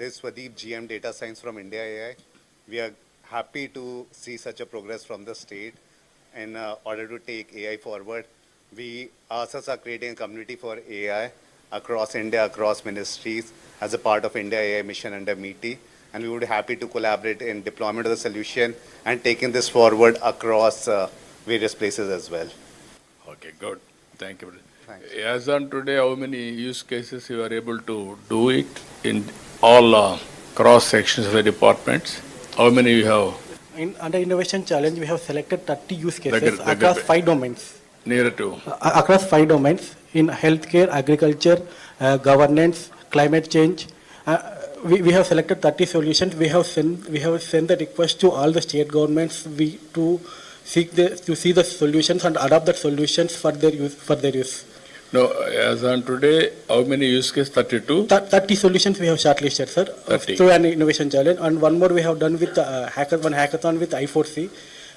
This is Swadeep, GM Data Science from India AI. We are happy to see such a progress from the state in uh, order to take AI forward. We ourselves are creating a community for AI across India, across ministries, as a part of India AI mission under MITI. And we would be happy to collaborate in deployment of the solution and taking this forward across uh, various places as well. Okay, good. Thank you. Thanks. As on today, how many use cases you are able to do it in all uh, cross sections of the departments? How many you have In, under innovation challenge, we have selected 30 use cases దగ్గర- దగ్గర across పె- five domains. near to? Uh, across five domains in healthcare, agriculture, uh, governance, climate change. Uh, we, we have selected 30 solutions. We have sent we have sent the request to all the state governments we to seek the to see the solutions and adopt the solutions for their use for their use. No, as on today, how many use cases? Thirty-two? Th- 30 solutions we have shortlisted, sir, uh, 30. through an innovation challenge. And one more we have done with uh, hacker, one hackathon with I4C.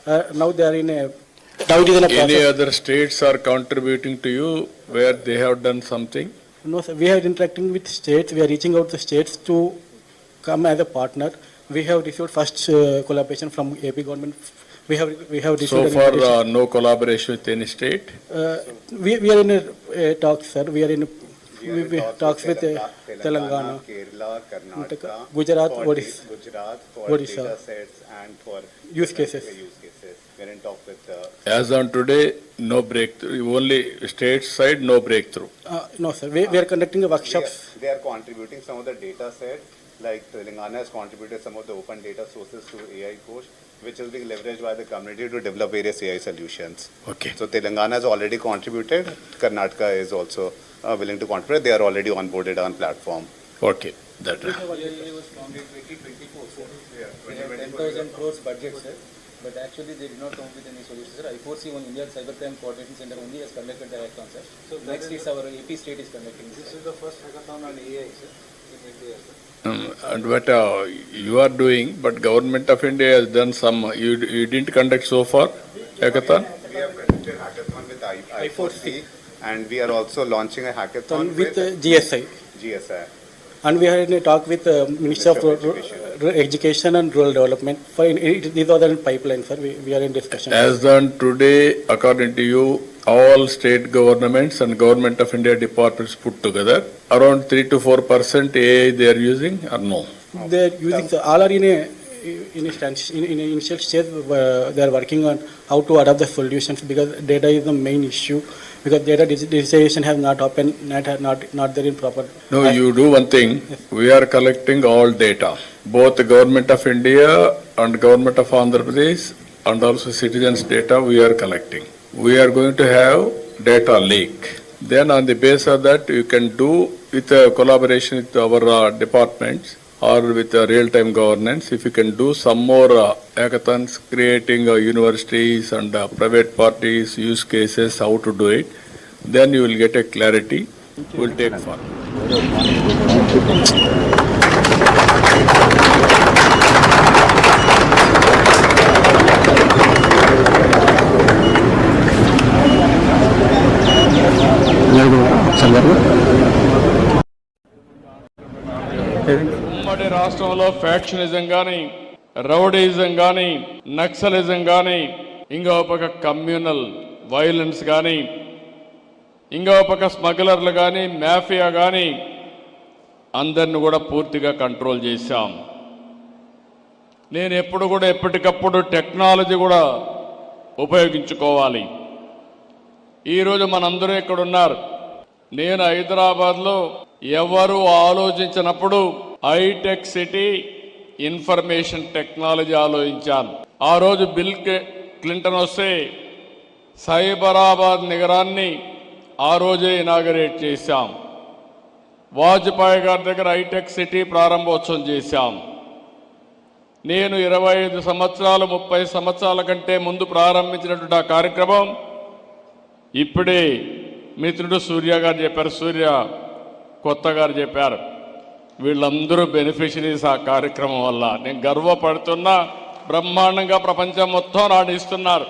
Uh, now they are in a, now it is in a Any other states are contributing to you where they have done something? No, sir, we are interacting with states. We are reaching out to states to come as a partner. We have received first uh, collaboration from AP government. We have, we have received. So far, uh, no collaboration with any state? Uh, we, we are in a, a talk, sir. We are in a, We we, talks talks with uh, Telangana. Kerala, Karnataka, Gujarat, for Odisha. Gujarat for Odisha. data sets and for Use cases. Use cases. We're in talk with. Uh, As on today, no breakthrough, only state side, no breakthrough. Uh, no, sir. We, we are conducting a they, workshops. are, they are contributing some of the data sets. Like Telangana has contributed some of the open data sources to AI Coach, which is being leveraged by the community to develop various AI solutions. Okay. So Telangana has already contributed. Karnataka is also uh, willing to contribute. They are already onboarded on platform. Okay, that. IIA was founded 2024, sir. They have 10,000 crores budget, sir. But actually, they did not come with any solutions, sir. I4C, one India Cybercrime Coordination Center only has conducted the hackathon, sir. So next is our AP state is conducting this. This is the first hackathon on AI, sir. In India, sir. Um, And what uh, you are doing, but government of India has done some, you, you didn't conduct so far, hackathon? We have conducted hackathon with I- I4C, and we are also launching a hackathon with with uh, GSI. GSI. And we are in a talk with uh, Ministry of Education. Education and Rural Development. For in, it, these are the pipeline, sir. We, we are in discussion. As on today, according to you, all state governments and government of India departments put together, around three to four percent AI they are using or no? They are using the, all are in a in in, in initial stage. Uh, they are working on how to adopt the solutions because data is the main issue. Because data digitization has not happened, not not not there in proper. No, you do one thing, we are collecting all data, both the government of India and government of Andhra Pradesh and also citizens' data we are collecting. We are going to have data leak. Then on the basis of that, you can do with a collaboration with our uh, departments or with uh, real-time governance, if you can do some more uh, hackathons, creating uh, universities and uh, private parties, use cases, how to do it, then you will get a clarity, we'll take forward. ఉమ్మడి రాష్ట్రంలో factionism కానీ rowdyism కానీ naxalism కానీ ఇంకో పక్క communal violence కానీ ఇంకో పక్క స్మగ్లర్లు కానీ మాఫియా కానీ అందరిని కూడా పూర్తిగా కంట్రోల్ చేశాం. నేను ఎప్పుడు కూడా ఎప్పటికప్పుడు టెక్నాలజీ కూడా ఉపయోగించుకోవాలి. ఈరోజు మనందరూ ఇక్కడ ఉన్నారు నేను హైదరాబాద్లో ఎవరు ఆలోచించినప్పుడు హైటెక్ సిటీ ఇన్ఫర్మేషన్ టెక్నాలజీ ఆలోచించాను ఆ రోజు బిల్ క్లింటన్ వస్తే సైబరాబాద్ నగరాన్ని ఆ రోజే ఇనాగరేట్ చేశాం. వాజ్పేయి గారి దగ్గర హైటెక్ సిటీ ప్రారంభోత్సవం చేశాం. నేను ఇరవై ఐదు సంవత్సరాలు ముప్పై సంవత్సరాల కంటే ముందు ప్రారంభించినటువంటి ఆ కార్యక్రమం ఇప్పుడే మిత్రుడు సూర్య గారు చెప్పారు. సూర్య కొత్త గారు చెప్పారు. వీళ్ళందరూ బెనిఫిషరీస్ ఆ కార్యక్రమం వల్ల. నేను గర్వపడుతున్నా బ్రహ్మాండంగా ప్రపంచం మొత్తం రాణిస్తున్నారు.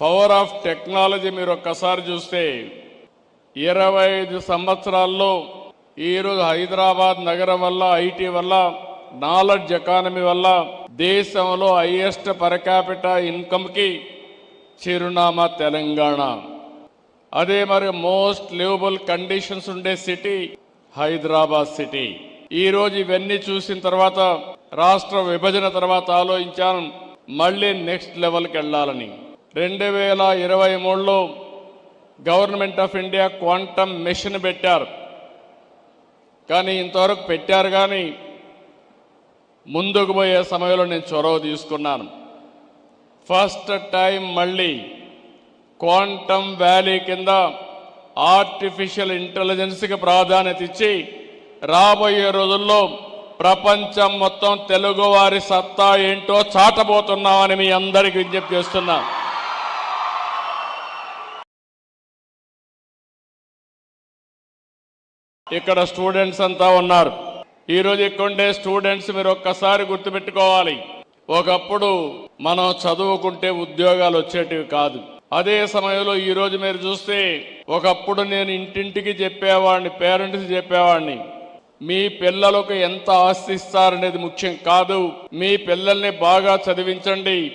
పవర్ ఆఫ్ టెక్నాలజీ మీరు ఒక్కసారి చూస్తే ఇరవై ఐదు సంవత్సరాల్లో ఈరోజు హైదరాబాద్ నగరం వల్ల ఐటీ వల్ల నాలెడ్జ్ ఎకానమీ వల్ల దేశంలో హైయెస్ట్ పర్ క్యాపిటల్ ఇన్కమ్కి చిరునామా తెలంగాణ. అదే మరి మోస్ట్ లివబుల్ కండిషన్స్ ఉండే సిటీ హైదరాబాద్ సిటీ. ఈరోజు ఇవన్నీ చూసిన తర్వాత రాష్ట్ర విభజన తర్వాత ఆలోచించాను. మళ్ళీ నెక్స్ట్ లెవెల్కి వెళ్ళాలని. రెండు వేల ఇరవై మూడులో government of India quantum mission పెట్టారు. కానీ ఇంతవరకు పెట్టారు కానీ ముందుకు పోయే సమయంలో నేను చొరవ తీసుకున్నాను. ఫస్ట్ టైం మళ్ళీ క్వాంటమ్ వ్యాలీ కింద ఆర్టిఫిషియల్ ఇంటెలిజెన్స్కి ప్రాధాన్యత ఇచ్చి రాబోయే రోజుల్లో ప్రపంచం మొత్తం తెలుగువారి సత్తా ఏంటో చాటబోతున్నామని మీ అందరికీ విజ్ఞప్తి చేస్తున్నా. ఇక్కడ స్టూడెంట్స్ అంతా ఉన్నారు. ఈరోజు ఇక్కడ స్టూడెంట్స్ మీరు ఒక్కసారి గుర్తుపెట్టుకోవాలి. ఒకప్పుడు మనం చదువుకుంటే ఉద్యోగాలు వచ్చేటివి కాదు. అదే సమయంలో ఈరోజు మీరు చూస్తే ఒకప్పుడు నేను ఇంటింటికి చెప్పేవాడిని పేరెంట్స్ చెప్పేవాడిని. మీ పిల్లలకు ఎంత ఆస్తి ఇస్తారనేది ముఖ్యం కాదు. మీ పిల్లల్ని బాగా చదివించండి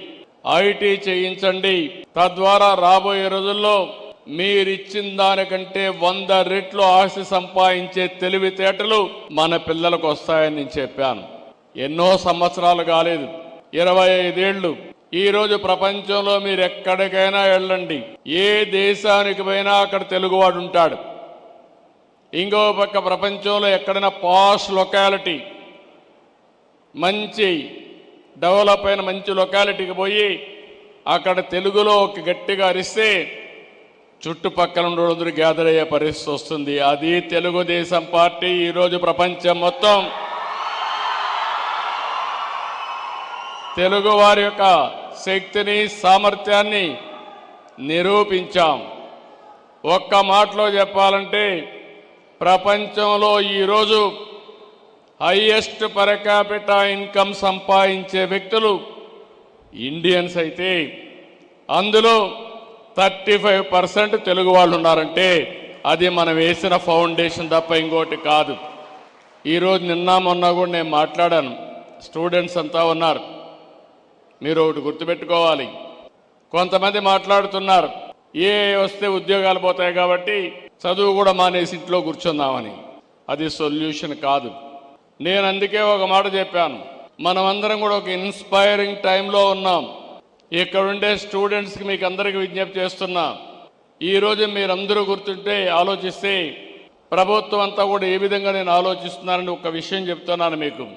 ఐటీ చేయించండి. తద్వారా రాబోయే రోజుల్లో మీరిచ్చిన దానికంటే వంద రెట్లు ఆస్తి సంపాదించే తెలివితేటలు మన పిల్లలకు వస్తాయని నేను చెప్పాను. ఎన్నో సంవత్సరాలు కాలేదు. ఇరవై ఐదేళ్ళు ఈరోజు ప్రపంచంలో మీరు ఎక్కడికైనా వెళ్ళండి. ఏ దేశానికి పోయినా అక్కడ తెలుగువాడు ఉంటాడు. ఇంకో పక్క ప్రపంచంలో ఎక్కడైనా పాష్ లొకాలిటీ మంచి డెవలప్ అయిన మంచి లొకాలిటీకి పోయి అక్కడ తెలుగులో ఒక గట్టిగా అరిస్తే చుట్టుపక్కల ఉండేందరూ గ్యాదర్ అయ్యే పరిస్థితి వస్తుంది. అది తెలుగుదేశం పార్టీ ఈరోజు ప్రపంచం మొత్తం తెలుగు వారి యొక్క శక్తిని సామర్థ్యాన్ని నిరూపించాం. ఒక్క మాటలో చెప్పాలంటే ప్రపంచంలో ఈరోజు హైయెస్ట్ పర్ క్యాపిటా ఇన్కమ్ సంపాదించే వ్యక్తులు ఇండియన్స్ అయితే అందులో థర్టీ ఫైవ్ పర్సెంట్ తెలుగు వాళ్ళు ఉన్నారంటే అది మనం వేసిన ఫౌండేషన్ తప్ప ఇంకోటి కాదు. ఈరోజు నిన్న మొన్న కూడా నేను మాట్లాడాను. స్టూడెంట్స్ అంతా ఉన్నారు. మీరు ఒకటి గుర్తుపెట్టుకోవాలి. కొంతమంది మాట్లాడుతున్నారు ఏ వస్తే ఉద్యోగాలు పోతాయి కాబట్టి చదువు కూడా మానేసి ఇంట్లో కూర్చుందామని. అది సొల్యూషన్ కాదు. నేను అందుకే ఒక మాట చెప్పాను. మనమందరం కూడా ఒక ఇన్స్పైరింగ్ టైంలో ఉన్నాం. ఇక్కడ ఉండే స్టూడెంట్స్కి మీకు అందరికీ విజ్ఞప్తి చేస్తున్నా. ఈరోజు మీరందరూ గుర్తుంటే ఆలోచిస్తే ప్రభుత్వం అంతా కూడా ఏ విధంగా నేను ఆలోచిస్తున్నానని ఒక విషయం చెప్తున్నాను మీకు.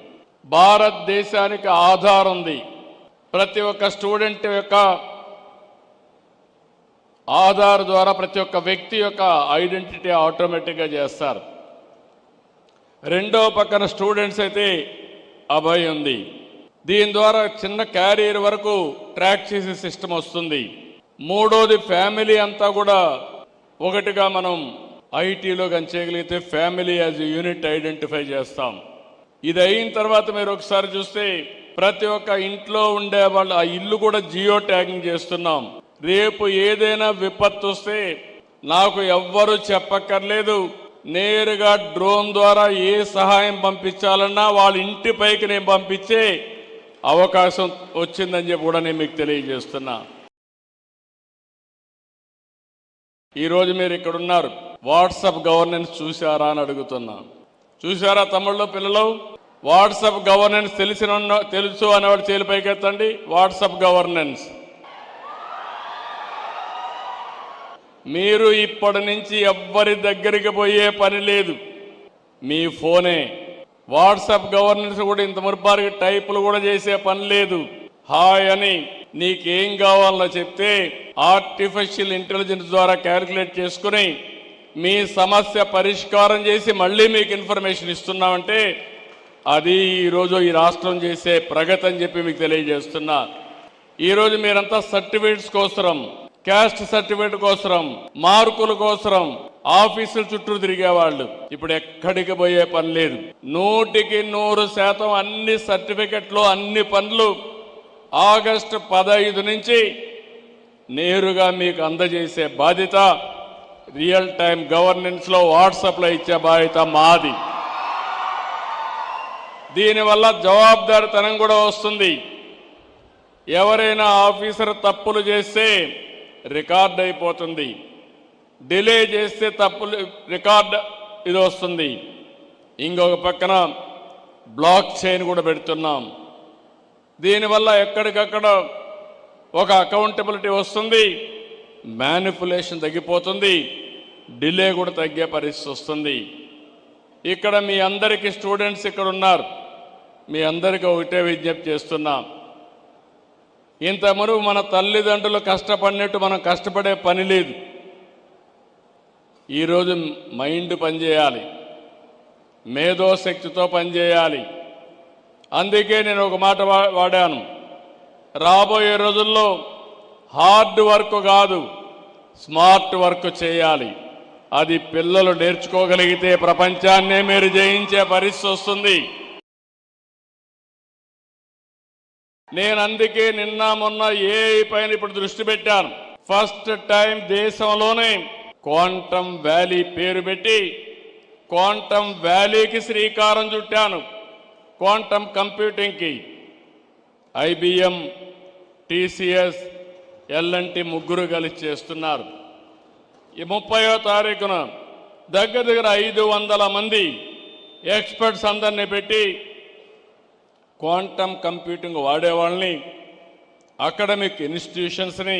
భారతదేశానికి ఆధారం ఉంది. ప్రతి ఒక్క స్టూడెంట్ యొక్క ఆధార్ ద్వారా ప్రతి ఒక్క వ్యక్తి యొక్క ఐడెంటిటీ ఆటోమేటిక్గా చేస్తారు. రెండో పక్కన స్టూడెంట్స్ అయితే అభయ్ ఉంది. దీని ద్వారా చిన్న క్యారియర్ వరకు ట్రాక్ చేసే సిస్టమ్ వస్తుంది. మూడోది ఫ్యామిలీ అంతా కూడా ఒకటిగా మనం ఐటీలో కంచేయగలిగితే చేయగలిగితే ఫ్యామిలీ యాజ్ యూనిట్ ఐడెంటిఫై చేస్తాం. ఇది అయిన తర్వాత మీరు ఒకసారి చూస్తే ప్రతి ఒక్క ఇంట్లో ఉండే వాళ్ళు ఆ ఇల్లు కూడా జియో ట్యాగింగ్ చేస్తున్నాం. రేపు ఏదైనా విపత్తు వస్తే నాకు ఎవ్వరు చెప్పక్కర్లేదు. నేరుగా డ్రోన్ ద్వారా ఏ సహాయం పంపించాలన్నా వాళ్ళ ఇంటి పైకి నేను పంపించే అవకాశం వచ్చిందని చెప్పి కూడా నేను మీకు తెలియజేస్తున్నా. ఈరోజు మీరు ఇక్కడ ఉన్నారు. వాట్సాప్ గవర్నెన్స్ చూసారా అని అడుగుతున్నా. చూసారా తమ్ముళ్ళు పిల్లలు? వాట్సాప్ గవర్నెన్స్ తెలిసిన తెలుసు అనేవాడు చేలు పైకెత్తండి. WhatsApp governance. మీరు ఇప్పటి నుంచి ఎవ్వరి దగ్గరికి పోయే పని లేదు. మీ ఫోనే. వాట్సాప్ గవర్నెన్స్ కూడా ఇంత మురుపారికి టైపులు కూడా చేసే పని లేదు. హాయ్ అని నీకేం కావాలో చెప్తే ఆర్టిఫిషియల్ ఇంటెలిజెన్స్ ద్వారా క్యాలిక్యులేట్ చేసుకుని మీ సమస్య పరిష్కారం చేసి మళ్ళీ మీకు ఇన్ఫర్మేషన్ ఇస్తున్నామంటే అది ఈరోజు ఈ రాష్ట్రం చేసే ప్రగతి అని చెప్పి మీకు తెలియజేస్తున్నా. ఈరోజు మీరంతా సర్టిఫికేట్స్ కోసరం క్యాస్ట్ సర్టిఫికేట్ కోసరం మార్కుల కోసరం ఆఫీసుల చుట్టూ తిరిగేవాళ్ళు. ఇప్పుడు ఎక్కడికి పోయే పని లేదు. నూటికి నూరు శాతం అన్ని సర్టిఫికెట్లు అన్ని పనులు ఆగస్టు పదహైదు నుంచి నేరుగా మీకు అందజేసే బాధ్యత. రియల్ టైం గవర్నెన్స్లో వాట్సాప్లో ఇచ్చే బాధ్యత మాది. దీనివల్ల జవాబుదారితనం కూడా వస్తుంది. ఎవరైనా ఆఫీసర్ తప్పులు చేస్తే రికార్డ్ అయిపోతుంది. డిలే చేస్తే తప్పులు రికార్డ్ ఇది వస్తుంది. ఇంకొక పక్కన బ్లాక్ చైన్ కూడా పెడుతున్నాం. దీనివల్ల ఎక్కడికక్కడ ఒక అకౌంటబిలిటీ వస్తుంది మ్యానిపులేషన్ తగ్గిపోతుంది డిలే కూడా తగ్గే పరిస్థితి వస్తుంది. ఇక్కడ మీ అందరికీ స్టూడెంట్స్ ఇక్కడ ఉన్నారు. మీ అందరికీ ఒకటే విజ్ఞప్తి చేస్తున్నాం. ఇంత మరువు మన తల్లిదండ్రులు కష్టపడినట్టు మనం కష్టపడే పని లేదు. ఈరోజు మైండ్ పనిచేయాలి మేధోశక్తితో పనిచేయాలి అందుకే నేను ఒక మాట వాడాను. రాబోయే రోజుల్లో హార్డ్ వర్క్ కాదు స్మార్ట్ వర్క్ చేయాలి. అది పిల్లలు నేర్చుకోగలిగితే ప్రపంచాన్నే మీరు జయించే పరిస్థితి వస్తుంది. నేను అందుకే నిన్న మొన్న ఏఐ పైన ఇప్పుడు దృష్టి పెట్టాను. ఫస్ట్ టైం దేశంలోనే క్వాంటమ్ వ్యాలీ పేరు పెట్టి క్వాంటమ్ వ్యాలీకి శ్రీకారం చుట్టాను. క్వాంటమ్ కంప్యూటింగ్కి ఐబిఎం టీసీఎస్ ఎల్ఎన్టీ ముగ్గురు కలిసి చేస్తున్నారు. ఈ ముప్పయో తారీఖున దగ్గర దగ్గర ఐదు వందల మంది ఎక్స్పర్ట్స్ అందరినీ పెట్టి క్వాంటమ్ కంప్యూటింగ్ వాడేవాళ్ళని అకాడమిక్ ఇన్స్టిట్యూషన్స్ని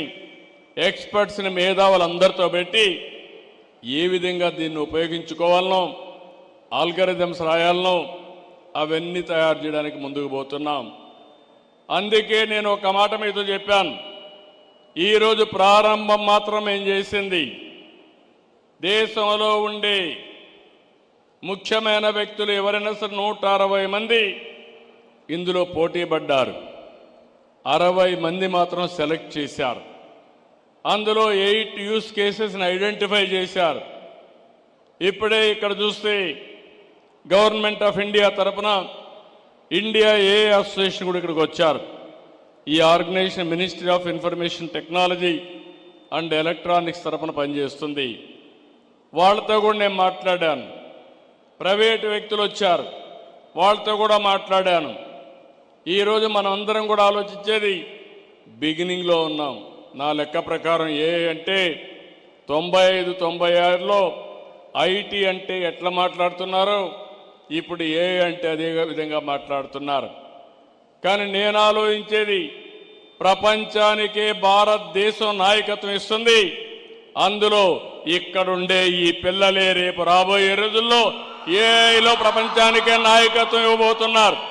ఎక్స్పర్ట్స్ని మేధావులందరితో పెట్టి ఏ విధంగా దీన్ని ఉపయోగించుకోవాలనో ఆల్గరిథమ్స్ రాయాలనో అవన్నీ తయారు చేయడానికి ముందుకు పోతున్నాం. అందుకే నేను ఒక మాట మీతో చెప్పాను. ఈరోజు ప్రారంభం మాత్రం ఏం చేసింది? దేశంలో ఉండే ముఖ్యమైన వ్యక్తులు ఎవరైనా సరే నూట అరవై మంది ఇందులో పోటీ పడ్డారు. అరవై మంది మాత్రం సెలెక్ట్ చేశారు. అందులో ఎయిట్ యూస్ కేసెస్ని ఐడెంటిఫై చేశారు. ఇప్పుడే ఇక్కడ చూస్తే గవర్నమెంట్ ఆఫ్ ఇండియా తరఫున ఇండియా ఏ అసోసియేషన్ కూడా ఇక్కడికి వచ్చారు. ఈ organization ministry of information technology and electronics తరఫున పనిచేస్తుంది. వాళ్ళతో కూడా నేను మాట్లాడాను. ప్రైవేటు వ్యక్తులు వచ్చారు. వాళ్ళతో కూడా మాట్లాడాను. ఈరోజు మనం అందరం కూడా ఆలోచించేది బిగినింగ్లో ఉన్నాం. నా లెక్క ప్రకారం ఏ అంటే తొంభై ఐదు తొంభై ఆరులో ఐటీ అంటే ఎట్లా మాట్లాడుతున్నారో? ఇప్పుడు ఏ అంటే అదే విధంగా మాట్లాడుతున్నారు. కానీ నేను ఆలోచించేది ప్రపంచానికే భారతదేశం నాయకత్వం ఇస్తుంది. అందులో ఇక్కడుండే ఈ పిల్లలే రేపు రాబోయే రోజుల్లో ఏఐలో ప్రపంచానికే నాయకత్వం ఇవ్వబోతున్నారు.